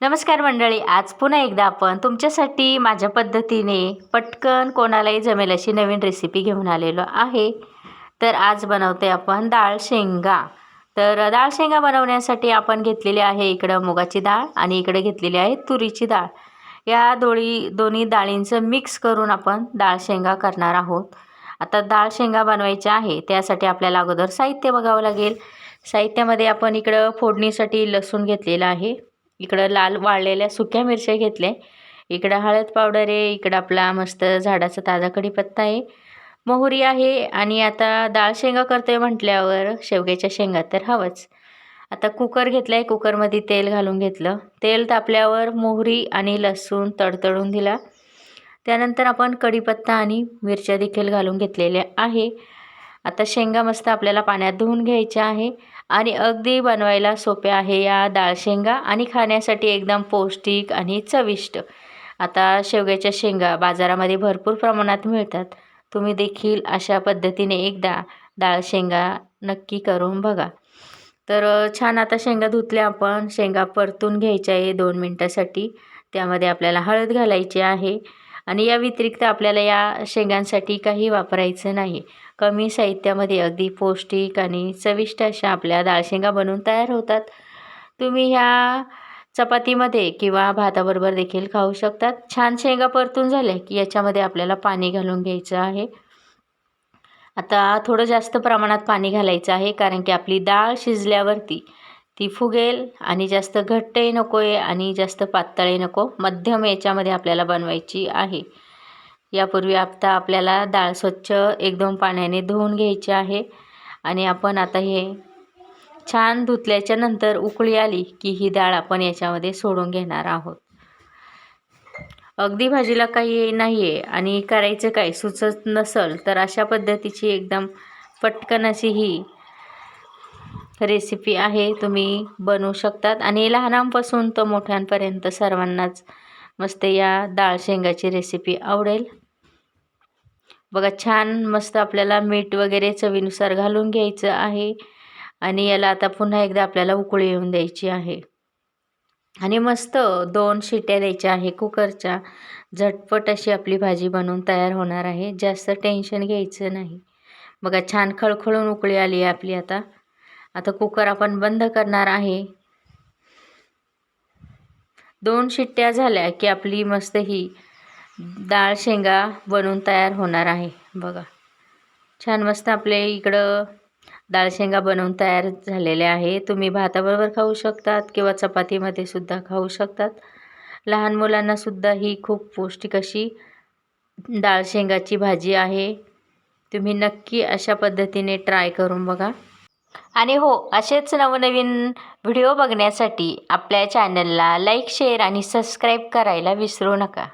नमस्कार मंडळी आज पुन्हा एकदा आपण तुमच्यासाठी माझ्या पद्धतीने पटकन कोणालाही जमेल अशी नवीन रेसिपी घेऊन आलेलो आहे. तर आज बनवते आपण डाळ शेंगा. तर डाळ शेंगा बनवण्यासाठी आपण घेतलेली आहे इकडं मुगाची डाळ आणि इकडे घेतलेली आहे तुरीची डाळ. या दोळी दोन्ही डाळींचं मिक्स करून आपण डाळ शेंगा करणार आहोत. आता डाळ शेंगा बनवायच्या आहे त्यासाठी आपल्याला अगोदर साहित्य बघावं लागेल. साहित्यामध्ये आपण इकडं फोडणीसाठी लसूण घेतलेलं आहे. इकडं लाल वाळलेल्या सुक्या मिरच्या घेतल्या. इकडं हळद पावडर आहे इकडं आपला मस्त झाडाचा ताजा कढीपत्ता आहे. मोहरी आहे आणि आता डाळ शेंगा करतोय म्हटल्यावर शेवग्याच्या शेंगा तर हवंच. आता कुकर घेतला आहे कुकरमध्ये तेल घालून घेतलं. तेल तापल्यावर मोहरी आणि लसूण तडतडून दिला. त्यानंतर आपण कढीपत्ता आणि मिरच्या देखील घालून घेतलेल्या आहे. आता शेंगा मस्त आपल्याला पाण्यात धुवून घ्यायच्या आहे. आणि अगदी बनवायला सोप्या आहे या डाळ शेंगा आणि खाण्यासाठी एकदम पौष्टिक आणि चविष्ट. आता शेवग्याच्या शेंगा बाजारामध्ये भरपूर प्रमाणात मिळतात. तुम्ही देखील अशा पद्धतीने एकदा डाळ शेंगा नक्की करून बघा. तर छान आता शेंगा धुतल्या आपण. शेंगा परतून घ्यायच्या आहे दोन मिनटासाठी. त्यामध्ये आपल्याला हळद घालायची आहे. आणि या व्यतिरिक्त आपल्याला या शेंगांसाठी काही वापरायचं नाही. कमी साहित्यामध्ये अगदी पौष्टिक आणि चविष्ट अशा आपल्या डाळशेंगा बनवून तयार होतात. तुम्ही ह्या चपातीमध्ये किंवा भाताबरोबर देखील खाऊ शकतात. छान शेंगा परतून झाल्या की याच्यामध्ये आपल्याला पाणी घालून घ्यायचं आहे. आता थोडं जास्त प्रमाणात पाणी घालायचं आहे कारण की आपली डाळ शिजल्यावरती ती फुगेल आणि जास्त घट्टही नको आहे आणि जास्त पातळही नको. मध्यम याच्यामध्ये आपल्याला बनवायची आहे. यापूर्वी आता आपल्याला डाळ स्वच्छ एकदम पाण्याने धुवून घ्यायची आहे. आणि आपण आता हे छान धुतल्याच्या नंतर उकळी आली की ही डाळ आपण याच्यामध्ये सोडून घेणार आहोत. अगदी भाजीला काही नाही आहे आणि करायचं काय सुचत नसल तर अशा पद्धतीची एकदम पटकन अशी ही रेसिपी आहे तुम्ही बनवू शकतात. आणि लहानांपासून तर मोठ्यांपर्यंत सर्वांनाच मस्त या डाळ शेंगाची रेसिपी आवडेल. बघा छान मस्त आपल्याला मीठ वगैरे चवीनुसार घालून घ्यायचं आहे. आणि याला आता पुन्हा एकदा आपल्याला उकळी येऊन द्यायची आहे. आणि मस्त दोन शिट्या द्यायच्या आहे कुकरच्या. झटपट अशी आपली भाजी बनवून तयार होणार आहे. जास्त टेन्शन घ्यायचं नाही. बघा छान खळखळून उकळी आली आहे आपली आता. आता कुकर आपण बंद करणार आहे. दोन शिट्ट्या झाल्या की आपली मस्त ही डाळ शेंगा बनवून तयार होणार आहे. बघा. छान मस्त आपले इकडं डाळ शेंगा बनवून तयार झालेले आहे. तुम्ही भाताबरोबर खाऊ शकतात किंवा चपातीमध्ये सुद्धा खाऊ शकतात. लहान मुलांनासुद्धा ही खूप पौष्टिक अशी डाळ शेंगाची भाजी आहे. तुम्ही नक्की अशा पद्धतीने ट्राय करून बघा. आणि हो असेच नवनवीन व्हिडिओ बघण्यासाठी आपल्या चॅनलला लाईक शेअर आणि सबस्क्राईब करायला विसरू नका.